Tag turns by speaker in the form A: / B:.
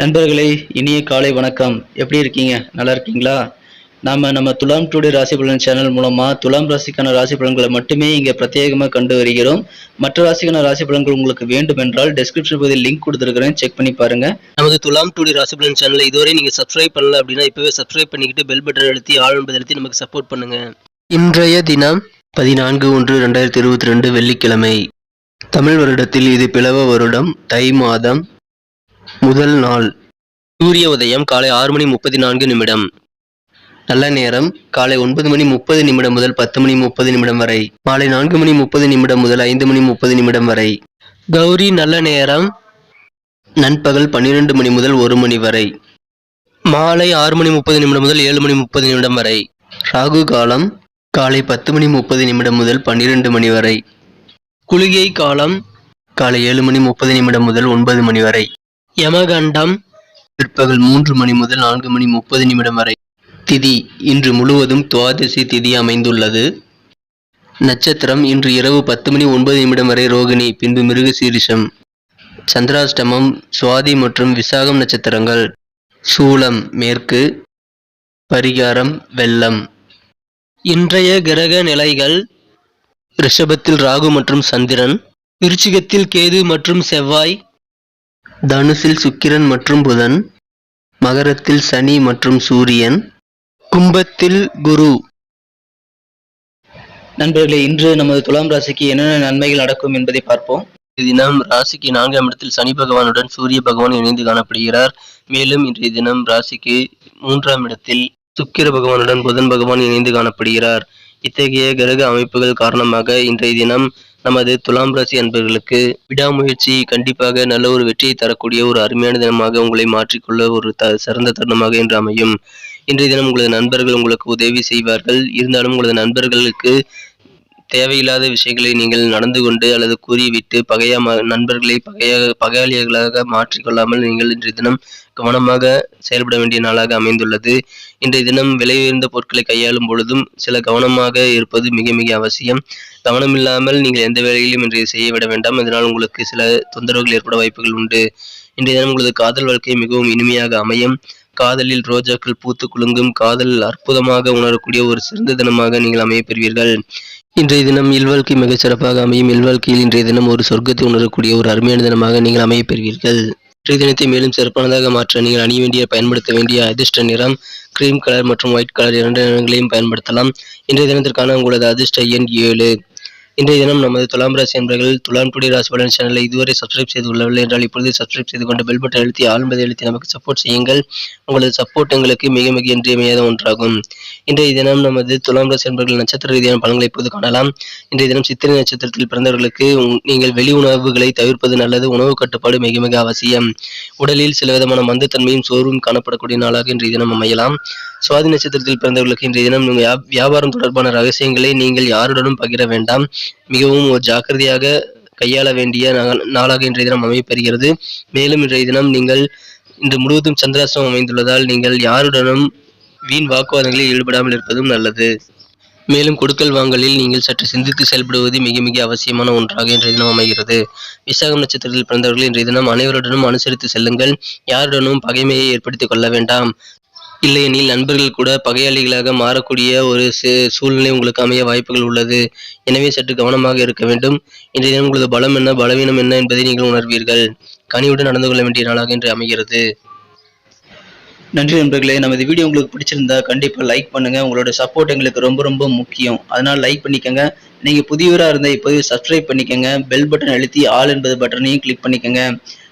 A: நண்பர்களே இனிய காலை வணக்கம். எப்படி இருக்கீங்க? நல்லா இருக்கீங்களா? நாம நம்ம துலாம் டுடே ராசி பலன் சேனல் மூலமா துலாம் ராசிக்கான ராசி பலன்களை மட்டுமே இங்க பிரத்யேகமாக கண்டு வருகிறோம். மற்ற ராசிக்கான ராசி பலன்கள் உங்களுக்கு வேண்டும் என்றால் டெஸ்கிரிப்ஷன் பகுதியில் லிங்க் கொடுத்துருக்கிறேன். செக் பண்ணி பாருங்க.
B: நமது துலாம் டுடே ராசி பலன் சேனலை இதுவரை நீங்க சப்ஸ்கிரைப் பண்ணல அப்படின்னா இப்பவே சப்ஸ்கிரைப் பண்ணிக்கிட்டு பெல் பட்டன் அழுத்தி ஆள் என்பதை அழுத்தி நமக்கு சப்போர்ட் பண்ணுங்க. இன்றைய தினம் பதினான்கு ஒன்று ரெண்டாயிரத்தி இருபத்தி ரெண்டு வெள்ளிக்கிழமை. தமிழ் வருடத்தில் இது பிளவ வருடம். தை மாதம் முதல் நாள். சூரிய உதயம் காலை ஆறு மணி முப்பத்தி நான்கு நிமிடம். நல்ல நேரம் காலை ஒன்பது மணி முப்பது நிமிடம் முதல் பத்து மணி முப்பது நிமிடம் வரை. மாலை நான்கு மணி முப்பது நிமிடம் முதல் ஐந்து மணி முப்பது நிமிடம் வரை. கௌரி நல்ல நேரம். நண்பகல் பன்னிரண்டு மணி முதல் ஒரு மணி வரை. மாலை ஆறு மணி முப்பது நிமிடம் முதல் ஏழு மணி முப்பது நிமிடம் வரை. ராகு காலம் காலை பத்து மணி முப்பது நிமிடம் முதல் பன்னிரண்டு மணி வரை. குளிகை காலம். காலை ஏழு மணி முப்பது நிமிடம் முதல் ஒன்பது மணி வரை. யமகண்டம். பிற்பகல் மூன்று மணி முதல் நான்கு மணி முப்பது நிமிடம் வரை திதி இன்று முழுவதும் துவாதசி திதி அமைந்துள்ளது. நட்சத்திரம் இன்று இரவு பத்து மணி ஒன்பது நிமிடம் வரை ரோகிணி பின்பு மிருகசீரிஷம் சந்திராஷ்டமம் சுவாதி மற்றும் விசாகம் நட்சத்திரங்கள் சூலம் மேற்கு பரிகாரம் வெள்ளம். இன்றைய கிரக நிலைகள் ரிஷபத்தில் ராகு மற்றும் சந்திரன் விருச்சிகத்தில் கேது மற்றும் செவ்வாய் தனுசில் சுக்கிரன் மற்றும் புதன் மகரத்தில் சனி மற்றும் சூரியன் கும்பத்தில் குரு.
A: நண்பர்களே இன்று நமது துலாம் ராசிக்கு என்னென்ன நன்மைகள் நடக்கும் என்பதை பார்ப்போம்.
B: தினம் ராசிக்கு நான்காம் இடத்தில் சனி பகவானுடன் சூரிய பகவான் இணைந்து காணப்படுகிறார். மேலும் இன்றைய தினம் ராசிக்கு மூன்றாம் இடத்தில் சுக்கிர பகவானுடன் புதன் பகவான் இணைந்து காணப்படுகிறார். இத்தகைய கிரக அமைப்புகள் காரணமாக இன்றைய தினம் நமது துலாம் ராசி அன்பர்களுக்கு விடாமுயற்சி கண்டிப்பாக நல்ல ஒரு வெற்றியை தரக்கூடிய ஒரு அருமையான தினமாக உங்களை மாற்றிக்கொள்ள ஒரு த சிறந்த தருணமாக என்று அமையும். இன்றைய தினம் உங்களது நண்பர்கள் உங்களுக்கு உதவி செய்வார்கள். இருந்தாலும் உங்களது நண்பர்களுக்கு தேவையில்லாத விஷயங்களை நீங்கள் நடந்து கொண்டு அல்லது கூறிவிட்டு பகையா ம- நண்பர்களை பகையாக பகையாளிகளாக மாற்றிக்கொள்ளாமல் நீங்கள் இன்றைய தினம் கவனமாக செயல்பட வேண்டிய நாளாக அமைந்துள்ளது. இன்றைய தினம் விலை உயர்ந்த பொருட்களை கையாளும் பொழுதும் சில கவனமாக இருப்பது மிக மிக அவசியம். கவனமில்லாமல் நீங்கள் எந்த வேலையிலும் இன்றைய செய்ய விட வேண்டாம். இதனால் உங்களுக்கு சில தொந்தரவுகள் ஏற்பட வாய்ப்புகள் உண்டு. இன்றைய தினம் உங்களது காதல் வாழ்க்கை மிகவும் இனிமையாக அமையும். காதலில் ரோஜாக்கள் பூத்து குலுங்கும். காதல் அற்புதமாக உணரக்கூடிய ஒரு சிறந்த தினமாக நீங்கள் அமையப் பெறுவீர்கள். இன்றைய தினம் இல்வாழ்க்கை மிகச் சிறப்பாக அமையும். இல்வாழ்க்கையில் இன்றைய தினம் ஒரு சொர்க்கத்தை உணரக்கூடிய ஒரு அருமையான தினமாக நீங்கள் அமையப் பெறுவீர்கள். இன்றைய தினத்தை மேலும் சிறப்பானதாக மாற்ற நீங்கள் அணிய வேண்டிய பயன்படுத்த வேண்டிய அதிர்ஷ்ட நிறம் கிரீம் கலர் மற்றும் ஒயிட் கலர் இரண்டு நிறங்களையும் பயன்படுத்தலாம். இன்றைய தினத்திற்கான உங்களது அதிர்ஷ்ட எண் ஏழு. இன்றைய தினம் நமது துலாம் ராசி என்பர்கள் துலாம் டுடே ராசி பலன் சேனலை இதுவரை சப்ஸ்கிரைப் செய்து கொள்ளவில்லை என்றால் இப்பொழுது சப்ஸ்கிரைப் செய்து கொண்டு பெல் பட்டன் அழுத்தி ஆழ்ந்ததை அழுத்தி நமக்கு சப்போர்ட் செய்யுங்கள். உங்களது சப்போர்ட் எங்களுக்கு மிக மிக இன்றியமையாத ஒன்றாகும். இன்றைய தினம் நமது துலாம் ராசி என்பர்கள் நட்சத்திர ரீதியான பலன்களை இப்போது காணலாம். இன்றைய தினம் சித்திரை நட்சத்திரத்தில் பிறந்தவர்களுக்கு உங்- நீங்கள் வெளி உணவுகளை தவிர்ப்பது நல்லது உணவு கட்டுப்பாடு மிக மிக அவசியம். உடலில் சில விதமான மந்தத்தன்மையும் சோர்வும் காணப்படக்கூடிய நாளாக இன்றைய தினம் அமையலாம். சுவாதி நட்சத்திரத்தில் பிறந்தவர்களுக்கு இன்றைய தினம் உங்கள் வியாபாரம் தொடர்பான ரகசியங்களை நீங்கள் யாருடனும் பகிர வேண்டாம். மிகவும் ஒரு ஜாக்கிரதையாக கையாள வேண்டிய நாளாக இன்றைய தினம் அமையப்பெறுகிறது. மேலும் இன்றைய தினம் நீங்கள் இன்று முழுவதும் சந்திராசிரமம் அமைந்துள்ளதால் நீங்கள் யாருடனும் வீண் வாக்குவாதங்களில் ஈடுபடாமல் இருப்பதும் நல்லது. மேலும் கொடுக்கல் வாங்கலில் நீங்கள் சற்று சிந்தித்து செயல்படுவது மிக மிக அவசியமான ஒன்றாக இன்றைய தினம் அமைகிறது. விசாகம் நட்சத்திரத்தில் பிறந்தவர்கள் இன்றைய தினம் அனைவருடனும் அனுசரித்து செல்லுங்கள். யாருடனும் பகைமையை ஏற்படுத்திக் கொள்ள வேண்டாம். இல்லையெனில் நண்பர்கள் கூட பகையாளிகளாக மாறக்கூடிய ஒரு சு- சூழ்நிலை உங்களுக்கு அமைய வாய்ப்புகள் உள்ளது. எனவே சற்று கவனமாக இருக்க வேண்டும். இன்றைய தினம் உங்களது பலம் என்ன பலவீனம் என்ன என்பதை நீங்கள் உணர்வீர்கள். கனிவுடன் நடந்து கொள்ள வேண்டிய நாளாக இன்று அமைகிறது.
A: நன்றி நண்பர்களே. நமது வீடியோ உங்களுக்கு பிடிச்சிருந்தா கண்டிப்பா லைக் பண்ணுங்க. உங்களோட சப்போர்ட் எங்களுக்கு ரொம்ப ரொம்ப முக்கியம். அதனால் லைக் பண்ணிக்கோங்க. நீங்க புதியவராக இருந்தால் இப்போவே சப்ஸ்கிரைப் பண்ணிக்கோங்க. பெல் பட்டன் அழுத்தி ஆல் என்பது பட்டனையும் கிளிக் பண்ணிக்கங்க.